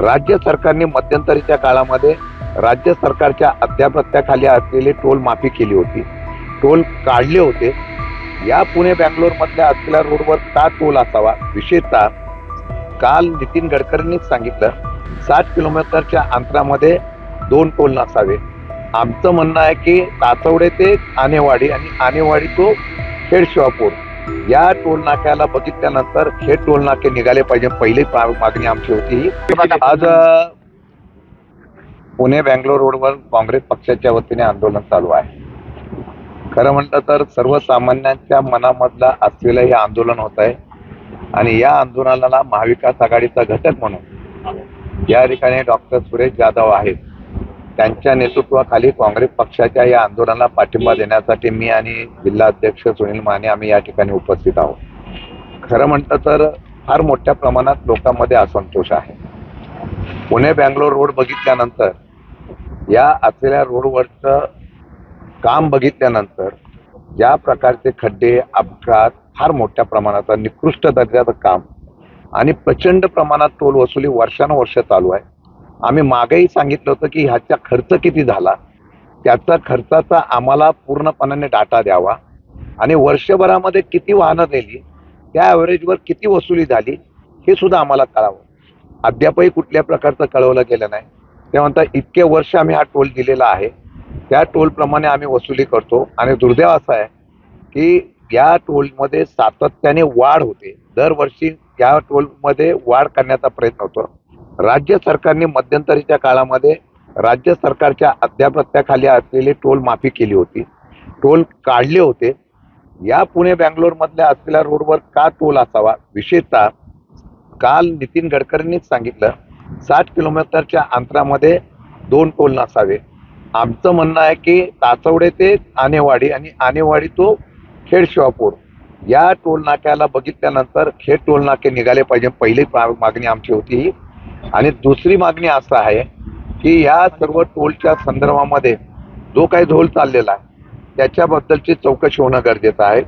राज्य सरकारने मध्यंतरीच्या काळामध्ये राज्य सरकारच्या अध्यापत्याखाली असलेली टोल माफी केली होती. टोल काढले होते. या पुणे बँगलोरमधल्या असलेल्या रोडवर का टोल असावा? विशेषतः काल नितीन गडकरींनीच सांगितलं सात किलोमीटरच्या अंतरामध्ये दोन टोल नसावे. आमचं म्हणणं आहे की तातवडे ते आनेवाडी आणि आनेवाडी तो खेड शिवापूर या टोल नाक्याला बघितल्यानंतर हे टोल नाके निघाले पाहिजे. पहिली मागणी आमची होती आज पुणे बँगलोर रोडवर काँग्रेस पक्षाच्या वतीने आंदोलन चालू आहे. खरं म्हटलं तर सर्वसामान्यांच्या मनामधला असलेलं हे आंदोलन होत आहे. आणि या आंदोलनाला महाविकास आघाडीचा घटक म्हणून या ठिकाणी डॉक्टर सुरेश जाधव आहेत. त्यांच्या नेतृत्वाखाली काँग्रेस पक्षाच्या या आंदोलनाला पाठिंबा देण्यासाठी मी आणि जिल्हा अध्यक्ष सुनील माने आम्ही या ठिकाणी उपस्थित आहोत. खरं म्हटलं तर फार मोठ्या प्रमाणात लोकांमध्ये असंतोष आहे. पुणे बँगलोर रोड बघितल्यानंतर या असलेल्या रोडवरचं काम बघितल्यानंतर ज्या प्रकारचे खड्डे अपघात फार मोठ्या प्रमाणात निकृष्ट दर्जाचं काम आणि प्रचंड प्रमाणात टोल वसुली वर्षानुवर्ष चालू आहे. आम्ही मागेही सांगितलं होतं की ह्याचा खर्च किती झाला? त्याचा खर्चाचा आम्हाला पूर्णपणाने डाटा द्यावा. आणि वर्षभरामध्ये किती वाहनं दिली त्या ॲव्हरेजवर किती वसुली झाली हे सुद्धा आम्हाला कळावं. अद्यापही कुठल्या प्रकारचं कळवलं गेलं नाही. ते म्हणतात इतके वर्ष आम्ही हा टोल दिलेला आहे. त्या टोलप्रमाणे आम्ही वसुली करतो. आणि दुर्दैव असं आहे की या टोलमध्ये सातत्याने वाढ होते. दरवर्षी या टोलमध्ये वाढ करण्याचा प्रयत्न होतो. राज्य सरकारने मध्यंतरीच्या काळामध्ये राज्य सरकारच्या अध्यापत्याखाली असलेली टोल माफी केली होती. टोल काढले होते. या पुणे बँगलोरमधल्या असलेल्या रोडवर का टोल असावा? विशेषतः काल नितीन गडकरींनीच सांगितलं साठ किलोमीटरच्या अंतरामध्ये दोन टोल नसावे. आमचं म्हणणं आहे की ताचवडे ते आनेवाडी आणि आनेवाडी तो खेड शिवापूर या टोल नाक्याला बघितल्यानंतर खेड टोल नाके निघाले पाहिजे. पहिली मागणी आमची होती ही. आणि दुसरी मागणी असं आहे की या सर्व टोलच्या संदर्भामध्ये जो काही झोल चाललेला आहे त्याच्याबद्दलची चौकशी होणं गरजेचं आहे.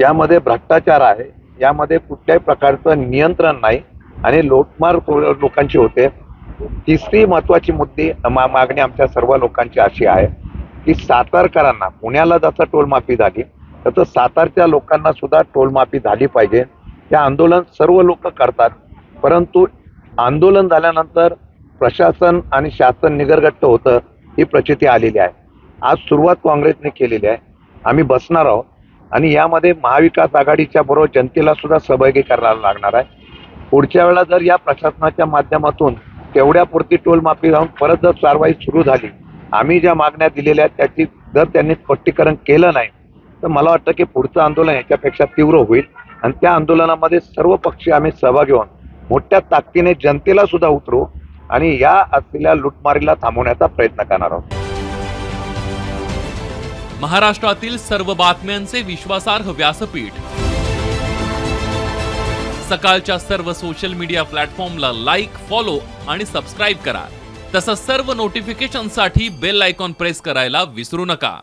यामध्ये भ्रष्टाचार आहे यामध्ये कुठल्याही प्रकारचं नियंत्रण नाही आणि लोटमार लोकांची होते. तिसरी महत्वाची मुद्दे मा- मागणी आमच्या सर्व लोकांची अशी आहे की सातारकरांना पुण्याला जसं टोलमाफी झाली तसं सातारच्या लोकांना सुद्धा टोलमाफी झाली पाहिजे. हे आंदोलन सर्व लोक करतात परंतु आंदोलन झाल्यानंतर प्रशासन आणि शासन निगरगट्ट होतं ही प्रचिती आलेली आहे. आज सुरुवात काँग्रेसने केलेली आहे. आम्ही बसणार आहोत. आणि यामध्ये महाविकास आघाडीच्या बरोबर जनतेला सुद्धा सहभागी करायला लागणार आहे. पुढच्या वेळा जर या प्रशासनाच्या माध्यमातून तेवढ्यापुरती टोलमाफी जाऊन परत जर कारवाई सुरू झाली आम्ही ज्या मागण्या दिलेल्या आहेत त्याची जर त्यांनी स्पष्टीकरण केलं नाही तर मला वाटतं की पुढचं आंदोलन याच्यापेक्षा तीव्र होईल. आणि त्या आंदोलनामध्ये सर्व पक्षी आम्ही सहभागी होऊन मोठ्या ताकदीने जनतेला सुद्धा उतरू आणि या असलेल्या लुटमारीला थांबवण्याचा प्रयत्न करणार आहोत. महाराष्ट्रातील सर्व बातम्यांचे विश्वासार्ह व्यासपीठ. सकाळच्या सर्व सोशल मीडिया प्लॅटफॉर्मला लाईक फॉलो आणि सबस्क्राईब करा. तसंच सर्व नोटिफिकेशनसाठी बेल आयकॉन प्रेस करायला विसरू नका.